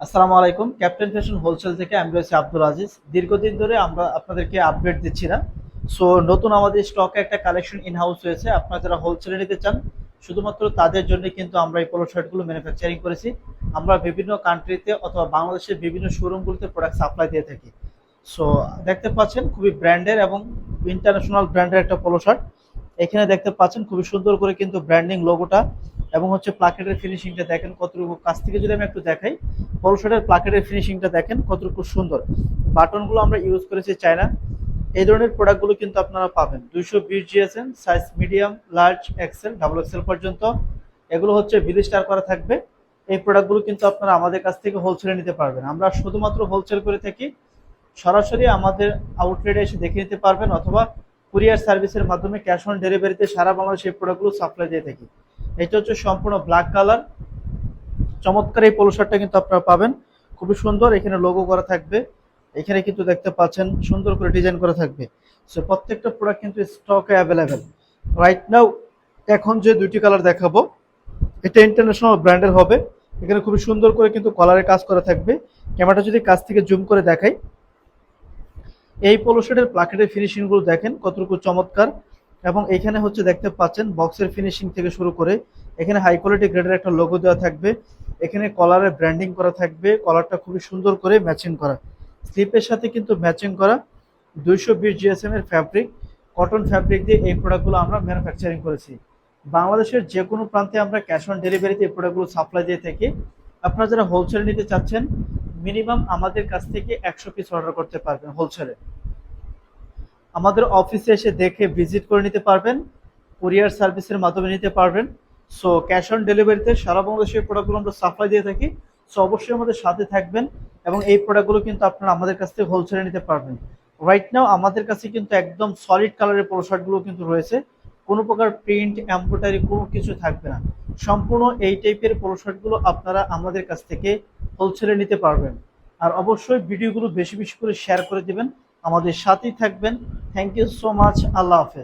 আসসালামু আলাইকুম। Captain fashion wholesale থেকে আমি রয়েছি আব্দুল আজিজ। দীর্ঘদিন ধরে আমরা আপনাদেরকে আপডেট দিচ্ছি না। সো নতুন আমাদের স্টকে একটা কালেকশন ইন হাউস হয়েছে আপনারা যারা হোলসেলে নিতে চান, শুধুমাত্র তাদের জন্য কিন্তু আমরা এই পোলো শার্টগুলো ম্যানুফ্যাকচারিং করেছি। আমরা বিভিন্ন কান্ট্রিতে অথবা বাংলাদেশের বিভিন্ন শোরুমগুলোতে প্রোডাক্ট সাপ্লাই দিয়ে থাকি। সো দেখতে পাচ্ছেন খুবই ব্র্যান্ডের এবং ইন্টারন্যাশনাল ব্র্যান্ডের একটা পোলো শার্ট এখানে দেখতে পাচ্ছেন খুবই সুন্দর করে কিন্তু ব্র্যান্ডিং লোগোটা এবং হচ্ছে প্লাকেটের ফিনিশিংটা দেখেন কতটুকু। কাছ থেকে যদি আমি একটু দেখাই বড় শার্টের প্লাকেটের ফিনিশিংটা দেখেন, কতটুকু সুন্দর। বাটনগুলো আমরা ইউজ করেছি চায়না। এই ধরনের প্রোডাক্টগুলো কিন্তু আপনারা পাবেন। দুইশো বিশ GSM size medium large XL double XL পর্যন্ত। এগুলো হচ্ছে বিলি স্টার করা থাকবে। এই প্রোডাক্টগুলো কিন্তু আপনারা আমাদের কাছ থেকে হোলসেলে নিতে পারবেন। আমরা শুধুমাত্র হোলসেল করে থাকি। সরাসরি আমাদের আউটলেটে এসে দেখে নিতে পারবেন অথবা কুরিয়ার সার্ভিসের মাধ্যমে ক্যাশ অন ডেলিভারিতে সারা বাংলাদেশে এই প্রোডাক্টগুলো সাপ্লাই দিয়ে থাকি। এটা হচ্ছে সম্পূর্ণ ব্ল্যাক কালার চমৎকার এই পোলো শার্টটা কিন্তু আপনারা পাবেন। খুবই সুন্দর, এখানে লোগো করা থাকবে। এখানে কিন্তু দেখতে পাচ্ছেন, সুন্দর করে ডিজাইন করা থাকবে। সো প্রত্যেকটা প্রোডাক্ট কিন্তু স্টকে অ্যাভেলেবেল রাইট নাও এখন যে দুইটি কালার দেখাবো, এটা ইন্টারন্যাশনাল ব্র্যান্ডের হবে। এখানে খুবই সুন্দর করে কিন্তু কলারে কাজ করা থাকবে। ক্যামেরাটা যদি কাছ থেকে জুম করে দেখাই। এই পোলো শার্টের প্লাকেটের ফিনিশিংগুলো দেখেন, কতটুকু চমৎকার। এবং এখানে হচ্ছে দেখতে পাচ্ছেন বক্সের ফিনিশিং থেকে শুরু করে, এখানে হাই কোয়ালিটি গ্রেডের একটা লোগো দেওয়া থাকবে। এখানে কলারে ব্র্যান্ডিং করা থাকবে কলারটা খুবই সুন্দর করে ম্যাচিং করা। স্লিপের সাথে কিন্তু ম্যাচিং করা দুইশো বিশ জিএসএম এর ফ্যাব্রিক কটন ফ্যাব্রিক দিয়ে এই প্রোডাক্টগুলো আমরা ম্যানুফ্যাকচারিং করেছি। বাংলাদেশের যে কোনো প্রান্তে আমরা ক্যাশ অন ডেলিভারিতে এই প্রোডাক্টগুলো সাপ্লাই দিয়ে থাকি। আপনারা যারা হোলসেল নিতে চাচ্ছেন মিনিমাম আমাদের কাছ থেকে একশো পিস অর্ডার করতে পারবেন হোলসেলে আমাদের অফিসে এসে দেখে ভিজিট করে নিতে পারবেন কুরিয়ার সার্ভিসের মাধ্যমে নিতে পারবেন। সো ক্যাশ অন ডেলিভারিতে সারা বাংলাদেশের প্রোডাক্টগুলো আমরা সাপ্লাই দিয়ে থাকি। সো অবশ্যই আমাদের সাথে থাকবেন এবং এই প্রোডাক্টগুলো কিন্তু আপনারা আমাদের কাছ থেকে হোলসেলে নিতে পারবেন। রাইট নাও আমাদের কাছে কিন্তু একদম সলিড কালারের পোলো শার্টগুলো কিন্তু রয়েছে। কোনো প্রকার প্রিন্ট এমব্রয়ডারি কোনো কিছু থাকবে না। সম্পূর্ণ এই টাইপের পোলো শার্টগুলো আপনারা আমাদের কাছ থেকে হোলসেলে নিতে পারবেন। আর অবশ্যই ভিডিওগুলো বেশি বেশি করে শেয়ার করে দিবেন। আমাদের সাথেই থাকবেন। থ্যাংক ইউ সো মাচ আল্লাহ হাফেজ।